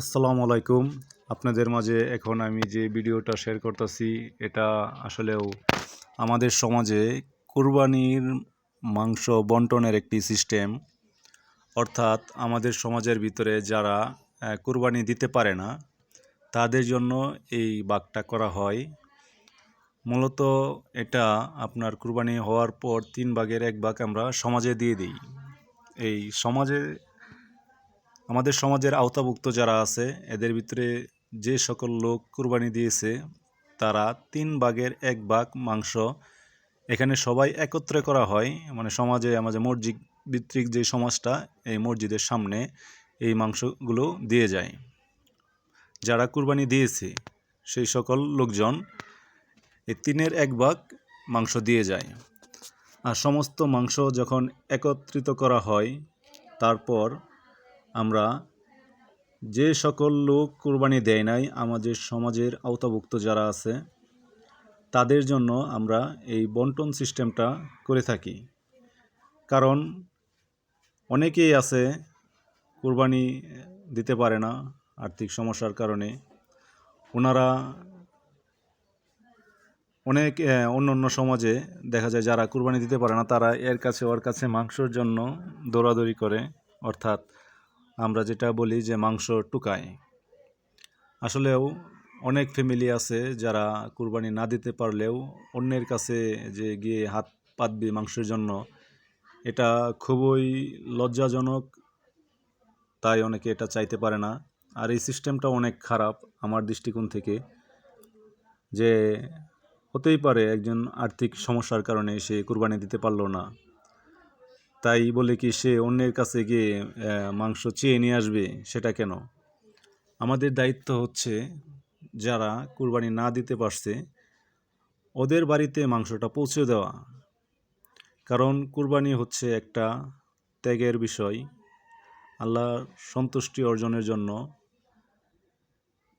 আসসালামু আলাইকুম। আপনাদের মাঝে এখন আমি যে ভিডিওটা শেয়ার করতেছি, এটা আসলেও আমাদের সমাজে কুরবানির মাংস বন্টনের একটি সিস্টেম অর্থাৎ আমাদের সমাজের ভিতরে যারা কুরবানি দিতে পারে না, তাদের জন্য এই বাঘটা করা হয়। মূলত এটা আপনার কুরবানি হওয়ার পর তিন ভাগের এক ভাগ আমরা সমাজে দিয়ে দিই। এই সমাজে আমাদের সমাজের আওতাভুক্ত যারা আছে, এদের ভিতরে যে সকল লোক কুরবানি দিয়েছে, তারা তিন ভাগের এক ভাগ মাংস এখানে সবাই একত্রে করা হয়। মানে সমাজে, আমাদের মসজিদ ভিত্তিক যে সমাজটা, এই মসজিদের সামনে এই মাংসগুলো দিয়ে যায়। যারা কুরবানি দিয়েছে, সেই সকল লোকজন এই তিনের এক ভাগ মাংস দিয়ে যায়। আর সমস্ত মাংস যখন একত্রিত করা হয়, তারপর আমরা যে সকল লোক কুরবানি দেয় নাই, আমাদের সমাজের আওতাভুক্ত যারা আছে, তাদের জন্য আমরা এই বন্টন সিস্টেমটা করে থাকি। কারণ অনেকেই আছে কুরবানি দিতে পারে না আর্থিক সমস্যার কারণে। ওনারা অনেক অন্য অন্য সমাজে দেখা যায় যারা কুরবানি দিতে পারে না, তারা এর কাছে ওর কাছে মাংসর জন্য দৌড়াদৌড়ি করে, অর্থাৎ আমরা যেটা বলি যে মাংস টুকায়। আসলেও অনেক ফ্যামিলি আছে যারা কুরবানি না দিতে পারলেও অন্যের কাছে যে গিয়ে হাত পাতবে মাংসের জন্য, এটা খুবই লজ্জাজনক। তাই অনেকে এটা চাইতে পারে না। আর এই সিস্টেমটা অনেক খারাপ আমার দৃষ্টিকোণ থেকে, যে হতেই পারে একজন আর্থিক সমস্যার কারণে সে কুরবানি দিতে পারল না। তাই বলে কি সে অন্যের কাছে গিয়ে মাংস চেয়ে নিয়ে আসবে? সেটা কেন? আমাদের দায়িত্ব হচ্ছে যারা কুরবানি না দিতে পারছে, ওদের বাড়িতে মাংসটা পৌঁছে দেওয়া। কারণ কুরবানি হচ্ছে একটা ত্যাগের বিষয়। আল্লাহর সন্তুষ্টি অর্জনের জন্য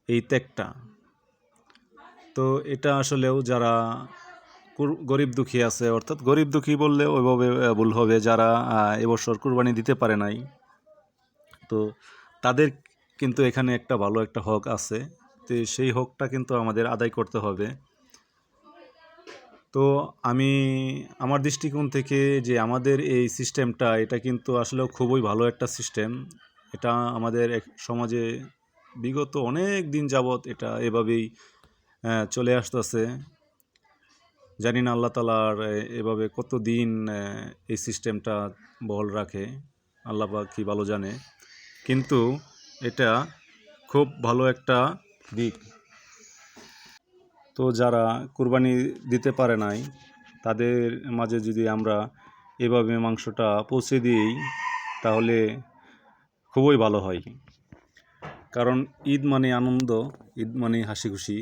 এই ত্যাগটা। তো এটা আসলেও যারা গরিব দুঃখী আছে, অর্থাৎ গরিব দুঃখী বললে ওইভাবে ভুল হবে যারা এবছর কুরবানি দিতে পারে নাই। তো তাদের কিন্তু এখানে একটা ভালো একটা হক আছে, তো সেই হকটা কিন্তু আমাদের আদায় করতে হবে। তো আমি, আমার দৃষ্টিকোণ থেকে যে আমাদের এই সিস্টেমটা, এটা কিন্তু আসলে খুবই ভালো একটা সিস্টেম। এটা আমাদের এক সমাজে বিগত অনেক দিন যাবৎ এটা এভাবেই চলে আসতেছে। জানি না আল্লাহ তালার এভাবে কত দিন এই সিস্টেমটা বহল রাখে, আল্লাহ কি ভালো জানে। কিন্তু এটা খুব ভালো একটা দিক। তো যারা কুরবানি দিতে পারে নাই, তাদের মাঝে যদি আমরা এভাবে মাংসটা পৌঁছে দিই, তাহলে খুবই ভালো হয়। কারণ ঈদ মানে আনন্দ, ঈদ মানে হাসি খুশি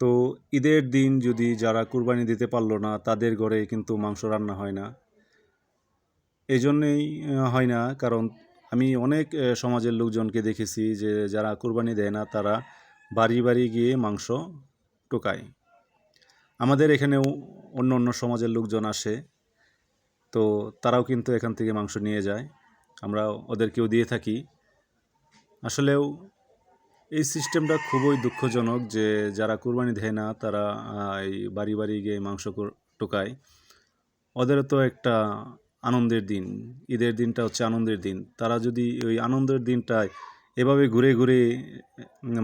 তো ঈদের দিন যদি যারা কুরবানি দিতে পারল না, তাদের ঘরে কিন্তু মাংস রান্না হয় না। এই জন্যেই হয় না। কারণ আমি অনেক সমাজের লোকজনকে দেখেছি যে যারা কুরবানি দেয় না, তারা বাড়ি বাড়ি গিয়ে মাংস টোকায়। আমাদের এখানেও অন্য অন্য সমাজের লোকজন আসে, তো তারাও কিন্তু এখান থেকে মাংস নিয়ে যায়। আমরা ওদেরকেও দিয়ে থাকি। আসলেও এই সিস্টেমটা খুবই দুঃখজনক যে যারা কুরবানি দেয় না, তারা এই বাড়ি বাড়ি গিয়ে মাংস টোকায়। ওদেরও তো একটা আনন্দের দিন, ঈদের দিনটা হচ্ছে আনন্দের দিন। তারা যদি ওই আনন্দের দিনটায় এভাবে ঘুরে ঘুরে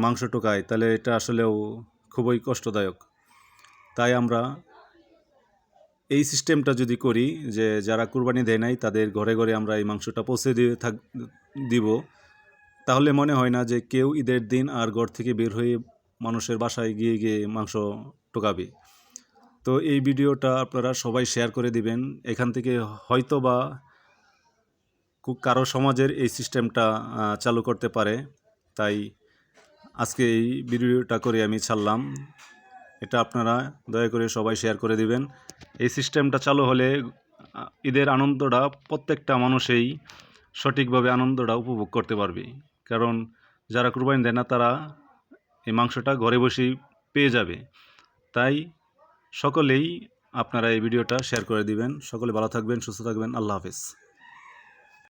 মাংস টোকায়, তাহলে এটা আসলেও খুবই কষ্টদায়ক। তাই আমরা এই সিস্টেমটা যদি করি যে যারা কুরবানি দেয় নাই, তাদের ঘরে ঘরে আমরা এই মাংসটা পৌঁছে দিয়ে থাক, দিব। তাহলে মনে হয় না যে কেউ ঈদের দিন আর ঘর থেকে বের হয়ে মানুষের বাসায় গিয়ে গিয়ে মাংস টোকাবে তো এই ভিডিওটা আপনারা সবাই শেয়ার করে দিবেন। এখান থেকে হয়তো বা কারও সমাজের এই সিস্টেমটা চালু করতে পারে। তাই আজকে এই ভিডিওটা করে আমি ছাড়লাম। এটা আপনারা দয়া করে সবাই শেয়ার করে দিবেন। এই সিস্টেমটা চালু হলে ঈদের আনন্দটা প্রত্যেকটা মানুষেই সঠিকভাবে আনন্দটা উপভোগ করতে পারবে। কারণ যারা কুরবানি দেয় না, তারা এই মাংসটা ঘরে বসেই পেয়ে যাবে। তাই সকলেই আপনারা এই ভিডিওটা শেয়ার করে দিবেন। সকলে ভালো থাকবেন, সুস্থ থাকবেন। আল্লাহ হাফেজ।